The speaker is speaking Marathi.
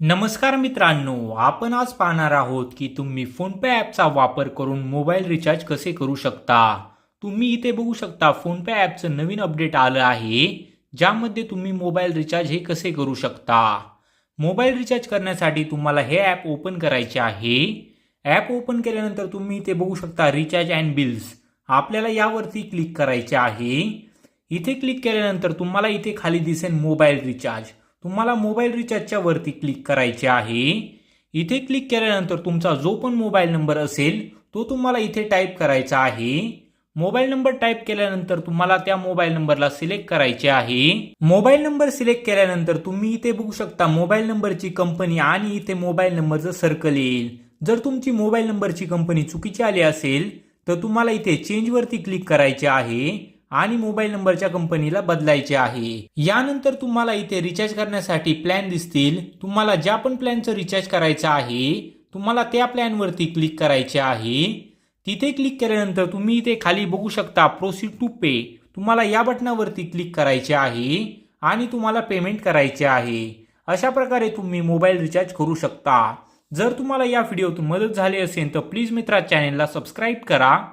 नमस्कार मित्रांनो आपण आज पाहणार आहोत की तुम्ही फोनपे ॲपचा वापर करून मोबाईल रिचार्ज कसे करू शकता? तुम्ही इथे बघू शकता फोनपे ॲपचं नवीन अपडेट आलं आहे ज्यामध्ये तुम्ही मोबाईल रिचार्ज हे कसे करू शकता? मोबाईल रिचार्ज करण्यासाठी तुम्हाला हे ॲप ओपन करायचे आहे. ॲप ओपन केल्यानंतर तुम्ही इथे बघू शकता रिचार्ज अँड बिल्स. आपल्याला यावरती क्लिक करायचे आहे. इथे क्लिक केल्यानंतर तुम्हाला इथे खाली दिसेल मोबाईल रिचार्ज. तुम्हाला मोबाईल रिचार्जच्या वरती क्लिक करायचे आहे. इथे क्लिक केल्यानंतर तुमचा जो पण मोबाईल नंबर असेल तो तुम्हाला इथे टाईप करायचा आहे. मोबाईल नंबर टाईप केल्यानंतर तुम्हाला त्या मोबाईल नंबरला सिलेक्ट करायचे आहे. मोबाईल नंबर सिलेक्ट केल्यानंतर तुम्ही इथे बघू शकता मोबाईल नंबरची कंपनी आणि इथे मोबाईल नंबरचं सर्कल येईल. जर तुमची मोबाईल नंबरची कंपनी चुकीची आली असेल तर तुम्हाला इथे चेंजवरती क्लिक करायचे आहे. आणि मोबाईल नंबरच्या कंपनीला बदलायचे आहे. यानंतर तुम्हाला इथे रिचार्ज करण्यासाठी प्लॅन दिसतील. तुम्हाला ज्या पण प्लॅनचं रिचार्ज करायचं आहे तुम्हाला त्या प्लॅनवरती क्लिक करायचे आहे. तिथे क्लिक केल्यानंतर तुम्ही इथे खाली बघू शकता प्रोसीड टू पे तुम्हाला या बटनावरती क्लिक करायचे आहे आणि तुम्हाला पेमेंट करायचे आहे. अशा प्रकारे तुम्ही मोबाईल रिचार्ज करू शकता. जर तुम्हाला या व्हिडिओतून मदत झाली असेल तर प्लीज मित्रा चॅनेलला सबस्क्राईब करा.